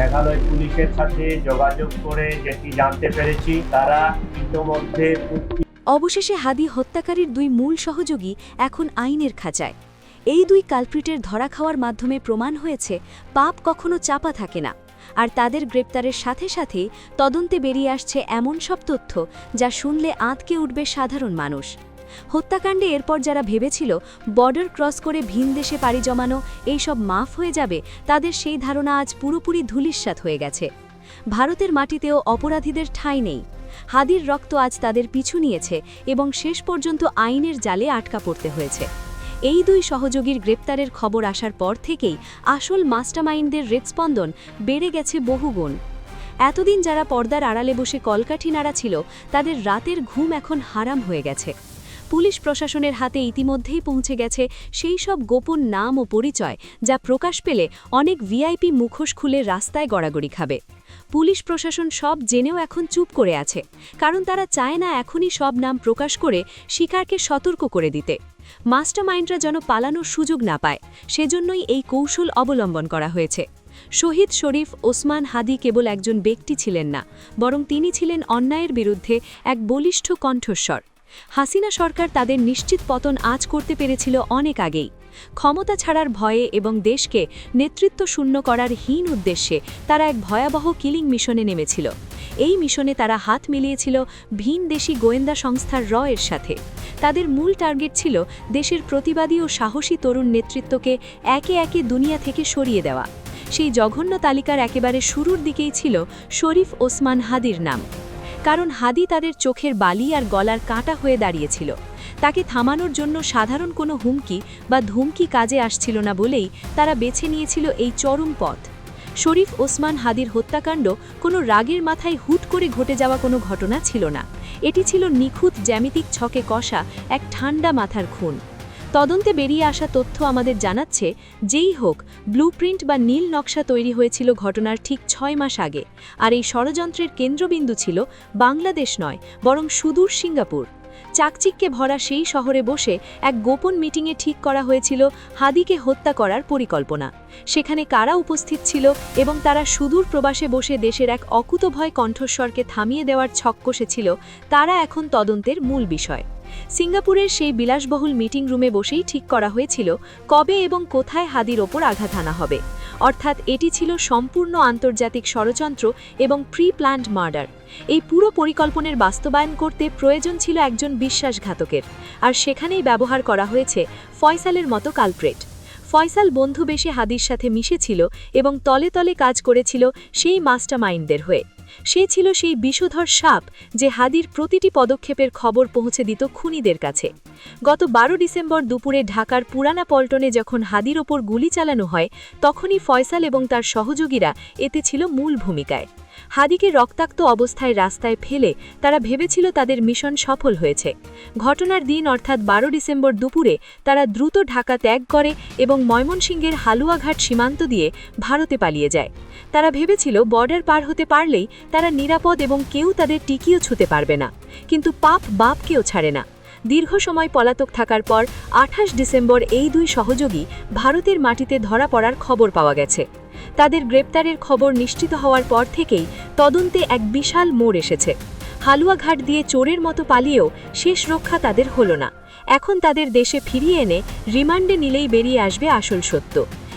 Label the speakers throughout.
Speaker 1: মেঘালয় পুলিশের সাথে যোগাযোগ করে যেটি জানতে পেরেছি, তারা ইতোমধ্যে
Speaker 2: অবশেষে হাদি হত্যাকারীর দুই মূল সহযোগী এখন আইনের খাঁচায়। এই দুই কালপ্রিটের ধরা খাওয়ার মাধ্যমে প্রমাণ হয়েছে, পাপ কখনো চাপা থাকে না। আর তাদের গ্রেপ্তারের সাথে সাথেই তদন্তে বেরিয়ে আসছে এমন সব তথ্য যা শুনলে আঁতকে উঠবে সাধারণ মানুষ। হত্যাকাণ্ডে এরপর যারা ভেবেছিল বর্ডার ক্রস করে ভিন দেশে পাড়ি জমানো এইসব মাফ হয়ে যাবে, তাদের সেই ধারণা আজ পুরোপুরি ধূলিস্যাৎ হয়ে গেছে। ভারতের মাটিতেও অপরাধীদের ঠাঁই নেই। হাদির রক্ত আজ তাদের পিছু নিয়েছে এবং শেষ পর্যন্ত আইনের জালে আটকা পড়তে হয়েছে। এই দুই সহযোগীর গ্রেপ্তারের খবর আসার পর থেকেই আসল মাস্টারমাইন্ডদের হৃৎস্পন্দন বেড়ে গেছে বহুগুণ। এতদিন যারা পর্দার আড়ালে বসে কলকাঠি নাড়া ছিল, তাদের রাতের ঘুম এখন হারাম হয়ে গেছে। পুলিশ প্রশাসনের হাতে ইতিমধ্যেই পৌঁছে গেছে সেই সব গোপন নাম ও পরিচয় যা প্রকাশ পেলে অনেক ভিআইপি মুখোশ খুলে রাস্তায় গড়াগড়ি খাবে। পুলিশ প্রশাসন সব জেনেও এখন চুপ করে আছে, কারণ তারা চায় না এখনই সব নাম প্রকাশ করে শিকারকে সতর্ক করে দিতে। মাস্টারমাইন্ডরা যেন পালানোর সুযোগ না পায়, সেজন্যই এই কৌশল অবলম্বন করা হয়েছে। শহীদ শরীফ ওসমান হাদি কেবল একজন ব্যক্তি ছিলেন না, বরং তিনি ছিলেন অন্যায়ের বিরুদ্ধে এক বলিষ্ঠ কণ্ঠস্বর। হাসিনা সরকার তাদের নিশ্চিত পতন আজ করতে পেরেছিল অনেক আগেই। ক্ষমতা ছাড়ার ভয়ে এবং দেশকে নেতৃত্ব শূন্য করার হীন উদ্দেশ্যে তারা এক ভয়াবহ কিলিং মিশনে নেমেছিল। এই মিশনে তারা হাত মিলিয়েছিল ভিন দেশি গোয়েন্দা সংস্থার র এর সাথে। তাদের মূল টার্গেট ছিল দেশের প্রতিবাদী ও সাহসী তরুণ নেতৃত্বকে একে একে দুনিয়া থেকে সরিয়ে দেওয়া। সেই জঘন্য তালিকার একেবারে শুরুর দিকেই ছিল শরীফ ওসমান হাদির নাম। কারণ হাদি তাদের চোখের বালি আর গলার কাঁটা হয়ে দাঁড়িয়েছিল। তাকে থামানোর জন্য সাধারণ কোনো হুমকি বা ধুমকি কাজে আসছিল না বলেই তারা বেছে নিয়েছিল এই চরম পথ। শরীফ ওসমান হাদির হত্যাকাণ্ড কোনো রাগের মাথায় হুট করে ঘটে যাওয়া কোনো ঘটনা ছিল না। এটি ছিল নিখুঁত জ্যামিতিক ছকে কষা এক ঠান্ডা মাথার খুন। তদন্তে বেরিয়ে আসা তথ্য আমাদের জানাচ্ছে, যেই হোক, ব্লুপ্রিন্ট বা নীল নকশা তৈরি হয়েছিল ঘটনার ঠিক ছয় মাস আগে। আর এই ষড়যন্ত্রের কেন্দ্রবিন্দু ছিল বাংলাদেশ নয়, বরং সুদূর সিঙ্গাপুর। চাকচিক্যে ভরা সেই শহরে বসে এক গোপন মিটিংয়ে ঠিক করা হয়েছিল হাদিকে হত্যা করার পরিকল্পনা। সেখানে কারা উপস্থিত ছিল এবং তারা সুদূর প্রবাসে বসে দেশের এক অকুতভয় কণ্ঠস্বরকে থামিয়ে দেওয়ার ছক কষেছিল, তারা এখন তদন্তের মূল বিষয়। সিঙ্গাপুরের সেই বিলাসবহুল মিটিং রুমে বসেই ঠিক করা হয়েছিল কবে এবং কোথায় হাদির ওপর আঘাত হানা হবে। অর্থাৎ এটি ছিল সম্পূর্ণ আন্তর্জাতিক ষড়যন্ত্র এবং প্রি প্ল্যান্ড মার্ডার। এই পুরো পরিকল্পনের বাস্তবায়ন করতে প্রয়োজন ছিল একজন বিশ্বাসঘাতকের, আর সেখানেই ব্যবহার করা হয়েছে ফয়সালের মতো কালপ্রেট। ফয়সাল বন্ধু বেশে হাদির সাথে মিশেছিল এবং তলে তলে কাজ করেছিল সেই মাস্টার মাস্টারমাইন্ডদের হয়ে। সে ছিল সেই বিষধর সাপ যে হাদির প্রতিটি পদক্ষেপের খবর পৌঁছে দিত খুনিদের কাছে। গত বারো ডিসেম্বর দুপুরে ঢাকার পুরানা পল্টনে যখন হাদির ওপর গুলি চালানো হয়, তখনই ফয়সাল এবং তার সহযোগীরা এতে ছিল মূল ভূমিকায়। হাদিকে রক্তাক্ত অবস্থায় রাস্তায় ফেলে তারা ভেবেছিল তাদের মিশন সফল হয়েছে। ঘটনার দিন অর্থাৎ বারো ডিসেম্বর দুপুরে তারা দ্রুত ঢাকা ত্যাগ করে এবং ময়মনসিংহের হালুয়াঘাট সীমান্ত দিয়ে ভারতে পালিয়ে যায়। তারা ভেবেছিল বর্ডার পার হতে পারলেই তারা নিরাপদ এবং কেউ তাদের টিকিও ছুতে পারবে না। কিন্তু পাপ বাপকেও ছাড়ে না। দীর্ঘ সময় পলাতক থাকার পর আঠাশ ডিসেম্বর এই দুই সহযোগী ভারতের মাটিতে ধরা পড়ার খবর পাওয়া গেছে। তাদের গ্রেপ্তারের খবর নিশ্চিত হওয়ার পর থেকেই তদন্তে এক বিশাল মোড় এসেছে। হালুয়াঘাট দিয়ে চোরের মতো পালিয়েও শেষ রক্ষা তাদের হলো না। এখন তাদের দেশে ফিরিয়ে এনে রিমান্ডে নিলেই বেরিয়ে আসবে আসল সত্য।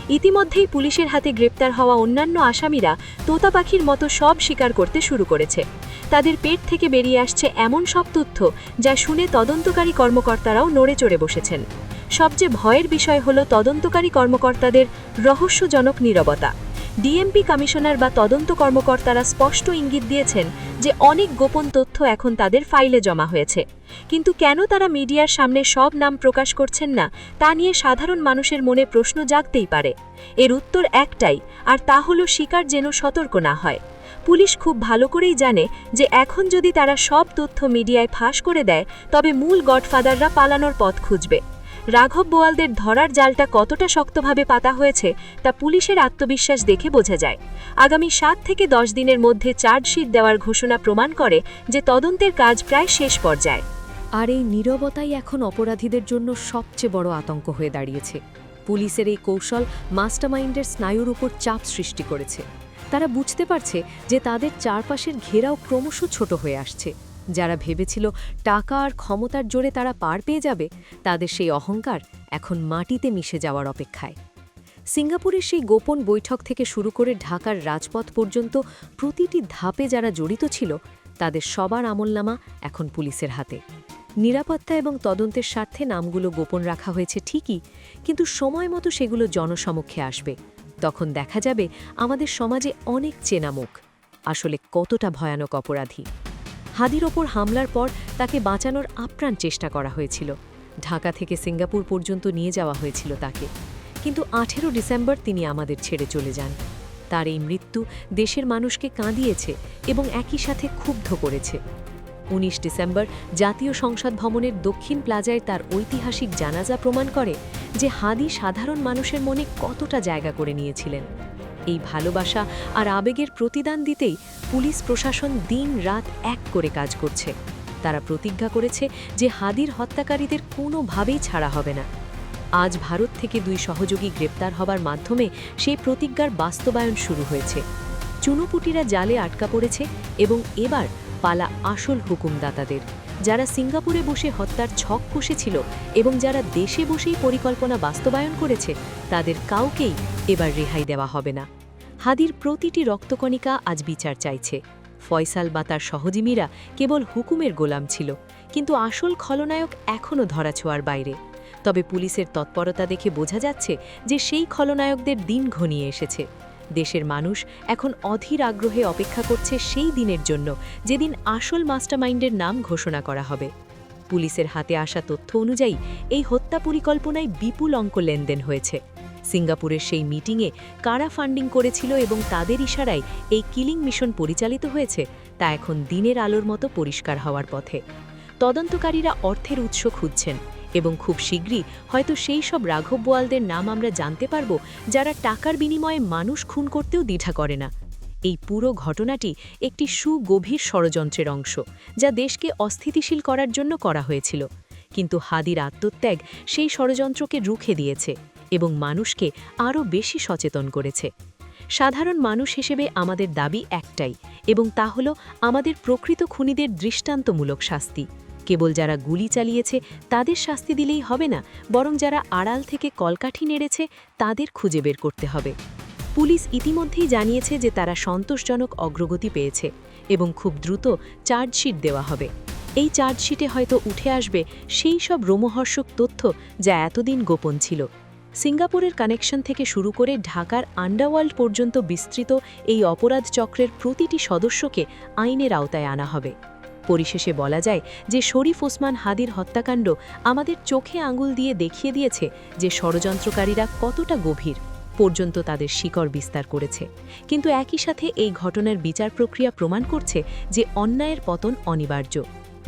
Speaker 2: ইতিমধ্যেই পুলিশের হাতে গ্রেপ্তার হওয়া অন্যান্য আসামিরা তোতা পাখির মতো সব স্বীকার করতে শুরু করেছে। তাদের পেট থেকে বেরিয়ে আসছে এমন সব তথ্য যা শুনে তদন্তকারী কর্মকর্তারাও নড়ে চড়ে বসেছেন। সবচেয়ে ভয়ের বিষয় হল তদন্তকারী কর্মকর্তাদের রহস্যজনক নীরবতা। ডিএমপি কমিশনার বা তদন্ত কর্মকর্তারা স্পষ্ট ইঙ্গিত দিয়েছেন যে অনেক গোপন তথ্য এখন তাদের ফাইলে জমা হয়েছে। কিন্তু কেন তারা মিডিয়ার সামনে সব নাম প্রকাশ করছেন না, তা নিয়ে সাধারণ মানুষের মনে প্রশ্ন জাগতেই পারে। এর উত্তর একটাই, আর তা হল শিকার যেন সতর্ক না হয়। পুলিশ খুব ভালো করেই জানে যে এখন যদি তারা সব তথ্য মিডিয়ায় ফাঁস করে দেয়, তবে মূল গডফাদাররা পালানোর পথ খুঁজবে। রাঘব বোয়ালদের ধরার জালটা কতটা শক্তভাবে পাতা হয়েছে তা পুলিশের আত্মবিশ্বাস দেখে বোঝা যায়। আগামী সাত থেকে দশ দিনের মধ্যে চার্জশিট দেওয়ার ঘোষণা প্রমাণ করে যে তদন্তের কাজ প্রায় শেষ পর্যায়ে।
Speaker 3: আর এই নীরবতাই এখন অপরাধীদের জন্য সবচেয়ে বড় আতঙ্ক হয়ে দাঁড়িয়েছে। পুলিশের এই কৌশল মাস্টারমাইন্ডের স্নায়ুর উপর চাপ সৃষ্টি করেছে।
Speaker 2: তারা বুঝতে পারছে যে তাদের চারপাশের ঘেরাও ক্রমশ ছোট হয়ে আসছে। যারা ভেবেছিল টাকা আর ক্ষমতার জোরে তারা পার পেয়ে যাবে, তাদের সেই অহংকার এখন মাটিতে মিশে যাওয়ার অপেক্ষায়। সিঙ্গাপুরের সেই গোপন বৈঠক থেকে শুরু করে ঢাকার রাজপথ পর্যন্ত প্রতিটি ধাপে যারা জড়িত ছিল, তাদের সবার আমলনামা এখন পুলিশের হাতে। নিরাপত্তা এবং তদন্তের স্বার্থে নামগুলো গোপন রাখা হয়েছে ঠিকই, কিন্তু সময় মতো সেগুলো জনসমক্ষে আসবে। তখন দেখা যাবে আমাদের সমাজে অনেক চেনা মুখ, আসলে কতটা ভয়ানক অপরাধী। হাদির ওপর হামলার পর তাকে বাঁচানোর আপ্রাণ চেষ্টা করা হয়েছিল। ঢাকা থেকে সিঙ্গাপুর পর্যন্ত নিয়ে যাওয়া হয়েছিল তাকে। কিন্তু আঠেরো ডিসেম্বর তিনি আমাদের ছেড়ে চলে যান। তার এই মৃত্যু দেশের মানুষকে কাঁদিয়েছে এবং একই সাথে ক্ষুব্ধ করেছে। উনিশ ডিসেম্বর জাতীয় সংসদ ভবনের দক্ষিণ প্লাজায় তার ঐতিহাসিক জানাজা প্রমাণ করে যে হাদি সাধারণ মানুষের মনে কতটা জায়গা করে নিয়েছিলেন। এই ভালোবাসা আর আবেগের প্রতিদান দিতেই পুলিশ প্রশাসন দিন রাত এক করে কাজ করছে। তারা প্রতিজ্ঞা করেছে যে হাদির হত্যাকারীদের কোনোভাবেই ছাড়া হবে না। আজ ভারত থেকে দুই সহযোগী গ্রেপ্তার হবার মাধ্যমে সেই প্রতিজ্ঞার বাস্তবায়ন শুরু হয়েছে। চুনোপুটিরা জালে আটকা পড়েছে এবং এবার পালা আসল হুকুমদাতাদের, যারা সিঙ্গাপুরে বসে হত্যার ছক কষেছিল এবং যারা দেশে বসেই পরিকল্পনা বাস্তবায়ন করেছে, তাদের কাউকেই এবার রেহাই দেওয়া হবে না। হাদির প্রতিটি রক্তকণিকা আজ বিচার চাইছে। ফয়সাল বা তার সহজিমীরা কেবল হুকুমের গোলাম ছিল, কিন্তু আসল খলনায়ক এখনও ধরাছোঁয়ার বাইরে। তবে পুলিশের তৎপরতা দেখে বোঝা যাচ্ছে যে সেই খলনায়কদের দিন ঘনিয়ে এসেছে। দেশের মানুষ এখন অধীর আগ্রহে অপেক্ষা করছে সেই দিনের জন্য, যেদিন আসল মাস্টারমাইন্ডের নাম ঘোষণা করা হবে। পুলিশের হাতে আসা তথ্য অনুযায়ী এই হত্যা পরিকল্পনায় বিপুল অঙ্ক লেনদেন হয়েছে। সিঙ্গাপুরের সেই মিটিংয়ে কারা ফান্ডিং করেছিল এবং তাদের ইশারায় এই কিলিং মিশন পরিচালিত হয়েছে, তা এখন দিনের আলোর মতো পরিষ্কার হওয়ার পথে। তদন্তকারীরা অর্থের উৎস খুঁজছেন এবং খুব শীঘ্রই হয়তো সেই সব রাঘব বোয়ালদের নাম আমরা জানতে পারব, যারা টাকার বিনিময়ে মানুষ খুন করতেও দ্বিধা করে না। এই পুরো ঘটনাটি একটি সুগভীর ষড়যন্ত্রের অংশ, যা দেশকে অস্থিতিশীল করার জন্য করা হয়েছিল। কিন্তু হাদির আত্মত্যাগ সেই ষড়যন্ত্রকে রুখে দিয়েছে। এবং মানুষকে আরও বেশি সচেতন করেছে। সাধারণ মানুষ হিসেবে আমাদের দাবি একটাই, এবং তা হল আমাদের প্রকৃত খুনিদের দৃষ্টান্তমূলক শাস্তি। কেবল যারা গুলি চালিয়েছে, তাদের শাস্তি দিলেই হবে না, বরং যারা আড়াল থেকে কলকাঠি নেড়েছে, তাদের খুঁজে বের করতে হবে। পুলিশ ইতিমধ্যেই জানিয়েছে যে তারা সন্তোষজনক অগ্রগতি পেয়েছে, এবং খুব দ্রুত চার্জশিট দেওয়া হবে। এই চার্জশিটে হয়তো উঠে আসবে সেই সব রোমহর্ষক তথ্য যা এতদিন গোপন ছিল। সিঙ্গাপুরের কানেকশন থেকে শুরু করে ঢাকার আন্ডারওয়ার্ল্ড পর্যন্ত বিস্তৃত এই অপরাধ চক্রের প্রতিটি সদস্যকে আইনের আওতায় আনা হবে। পরিশেষে বলা যায় যে শরীফ ওসমান হাদির হত্যাকাণ্ড আমাদের চোখে আঙুল দিয়ে দেখিয়ে দিয়েছে যে ষড়যন্ত্রকারীরা কতটা গভীর পর্যন্ত তাদের শিকড় বিস্তার করেছে। কিন্তু একই সাথে এই ঘটনার বিচার প্রক্রিয়া প্রমাণ করছে যে অন্যায়ের পতন অনিবার্য।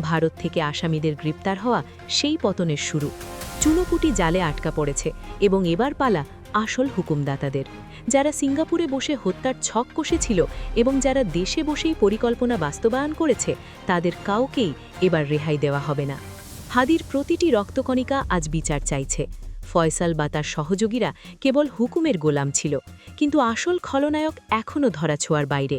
Speaker 2: ভারত থেকে আসামিদের গ্রেপ্তার হওয়া সেই পতনের শুরু। চুনোপুটি জালে আটকা পড়েছে এবং এবার পালা আসল হুকুমদাতাদের। যারা সিঙ্গাপুরে বসে হত্যার ছক কষেছিল এবং যারা দেশে বসেই পরিকল্পনা বাস্তবায়ন করেছে, তাদের কাউকেই এবার রেহাই দেওয়া হবে না। হাদির প্রতিটি রক্তকণিকা আজ বিচার চাইছে। ফয়সাল বা তার সহযোগীরা কেবল হুকুমের গোলাম ছিল, কিন্তু আসল খলনায়ক এখনও ধরাছোঁয়ার বাইরে।